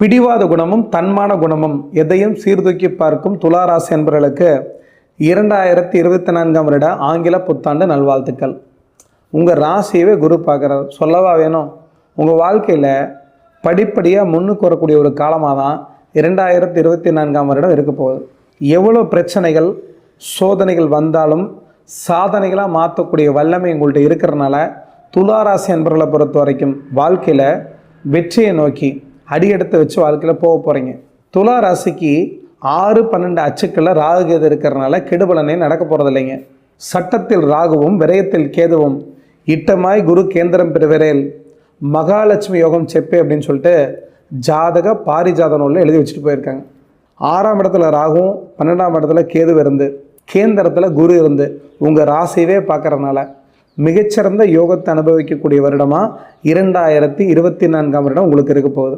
பிடிவாத குணமும் தன்மான குணமும் எதையும் சீர்தூக்கி பார்க்கும் துளாராசி என்பவர்களுக்கு இரண்டாயிரத்தி இருபத்தி நான்காம் வருட ஆங்கில புத்தாண்டு நல்வாழ்த்துக்கள். உங்கள் ராசியவே குரு பார்க்குறார். சொல்லவா வேணும்? உங்கள் வாழ்க்கையில் படிப்படியாக முன்னுக்கு வரக்கூடிய ஒரு காலமாக தான் இரண்டாயிரத்தி இருபத்தி நான்காம் வருடம் இருக்க போகுது. எவ்வளோ பிரச்சனைகள் சோதனைகள் வந்தாலும் சாதனைகளாக மாற்றக்கூடிய வல்லமை உங்கள்கிட்ட இருக்கிறனால துளாராசி என்பவர்களை பொறுத்த வரைக்கும் வாழ்க்கையில் வெற்றியை நோக்கி அடியெடுத்து வச்சு வாழ்க்கையில் போக போகிறீங்க துலா ராசிக்கு ஆறு பன்னெண்டு அச்சுக்களில் ராகு கேது இருக்கிறனால கெடுபலனே நடக்க போகிறது இல்லைங்க. சட்டத்தில் ராகுவும் விரயத்தில் கேதுவும். இட்டமாய் குரு கேந்திரம் பெறுவரேல். மகாலட்சுமி யோகம் செப்பே அப்படின்னு சொல்லிட்டு ஜாதக பாரிஜாத நூலில் எழுதி வச்சுட்டு போயிருக்காங்க. ஆறாம் இடத்துல ராகுவும் பன்னெண்டாம் இடத்துல கேது இருந்து கேந்திரத்தில் குரு இருந்து உங்கள் ராசியவே பார்க்கறதுனால மிகச்சிறந்த யோகத்தை அனுபவிக்கக்கூடிய வருடமாக இரண்டாயிரத்தி இருபத்தி நான்காம் வருடம் உங்களுக்கு இருக்க போகுது.